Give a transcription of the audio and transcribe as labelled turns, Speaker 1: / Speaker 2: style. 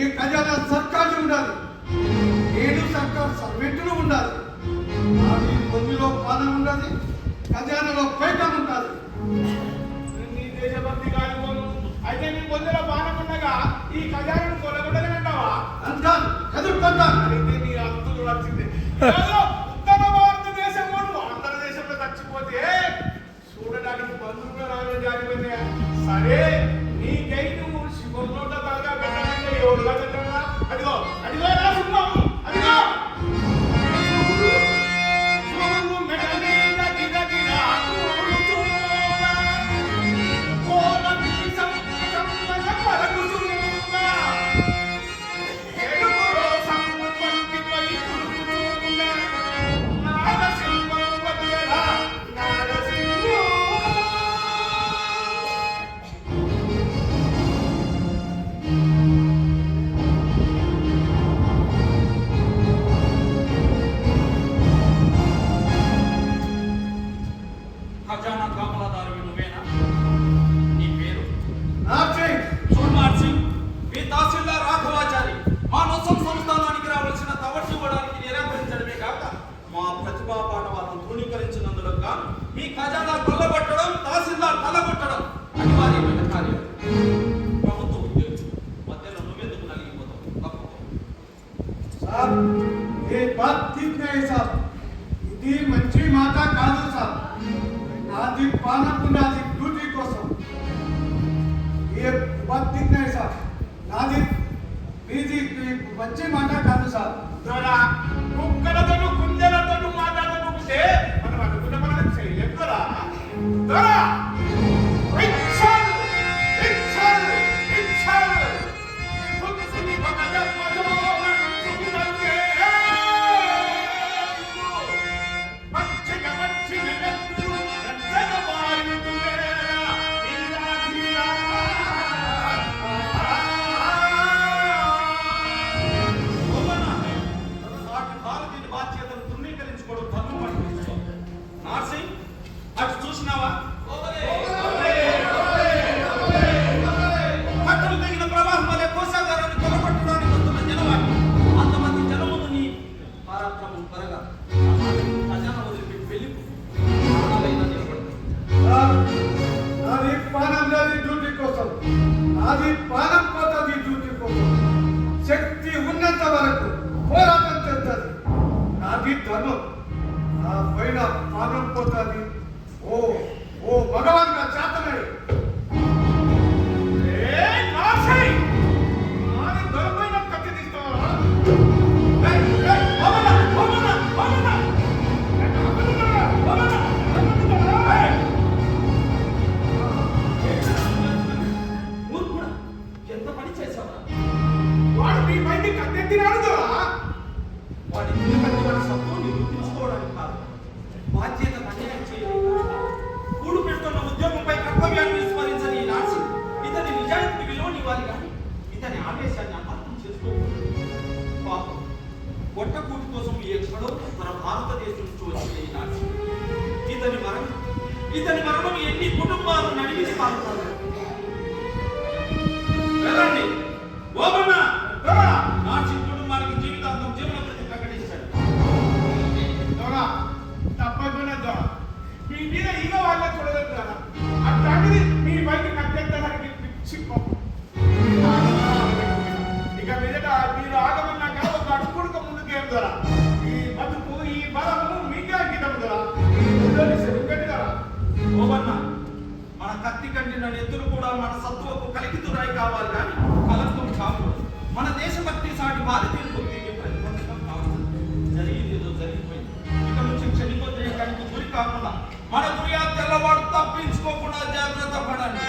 Speaker 1: ఈ ఖజానా సర్కారు ఉండాలి. నేను సర్కార్ సర్వెంట్లు ఉండాలి. నాది పొందిలో పానం ఉండాలి ఖజానాలో పైకం ఉండాలి.
Speaker 2: నీ దేశభక్తి కాలిపోను అయితే నీ పొందిన బాణముండగా ఈ ఖజానాను కొలగొట్టలేనంటావా
Speaker 1: అంటాను ఎదుర్కొంటాను.
Speaker 2: అయితే నీ అంతులు నచ్చింది. ఏదో ఉత్తర భారతదేశం వాడు ఆంధ్రదేశంలో చచ్చిపోతే చూడడానికి బంధువులు రావడం జారిపోయింది సరే.
Speaker 3: ఖజానా కొల్లగొట్టడం తహసీల్దార్ తలగొట్టడం అనివార్యమైన కార్యం ప్రభుత్వ ఉద్యోగి మధ్యలో నువ్వెందుకు నలిగిపోతావు తప్పుకో
Speaker 1: సార్ ఏ బాత్ ठीक नहीं సార్ ఇది మంచి మాట కాదు సార్ నాది పానకు నాది డ్యూటీ కోసం ఏ బాత్ ठीक नहीं సార్ నాది మీది మంచి మాట కాదు సార్
Speaker 2: దొరా కుక్కలతోను
Speaker 3: అటు చూసినావా? కట్టలు తెగిన ప్రవాహం వలె కోశాగారాన్ని కొలగొట్టడానికి వస్తున్న జనవాణి. అంతమంది జనమును నీ పరాక్రమం త్వరగా ఖజానా వదిలిపెట్టి
Speaker 1: నాది పానం నాది డ్యూటీ కోసం నాది పానం పోతుంది డ్యూటీ కోసం శక్తి ఉన్నంత వరకు పోరాటం చేస్తుంది నాది ధర్మం నా పైన పానం పోతుంది
Speaker 2: वो वो भगवान का चाहता
Speaker 3: है ఇతని మరణం ఎన్ని కుటుంబాలు నడిపిస్తాను కత్తి కంటిన నెత్తులు కూడా మన సత్వకు కలికితురాయి కావాలి కానీ కలంకం కాదు. మన దేశభక్తి సాటి భారతీయులు పొందిగే ప్రతిబంధకం జరిగింది ఏదో జరిగిపోయింది. ఇక నుంచి గురి కాకుండా మన గురి ఆ తెల్లవాడు తప్పించుకోకుండా జాగ్రత్త పడండి.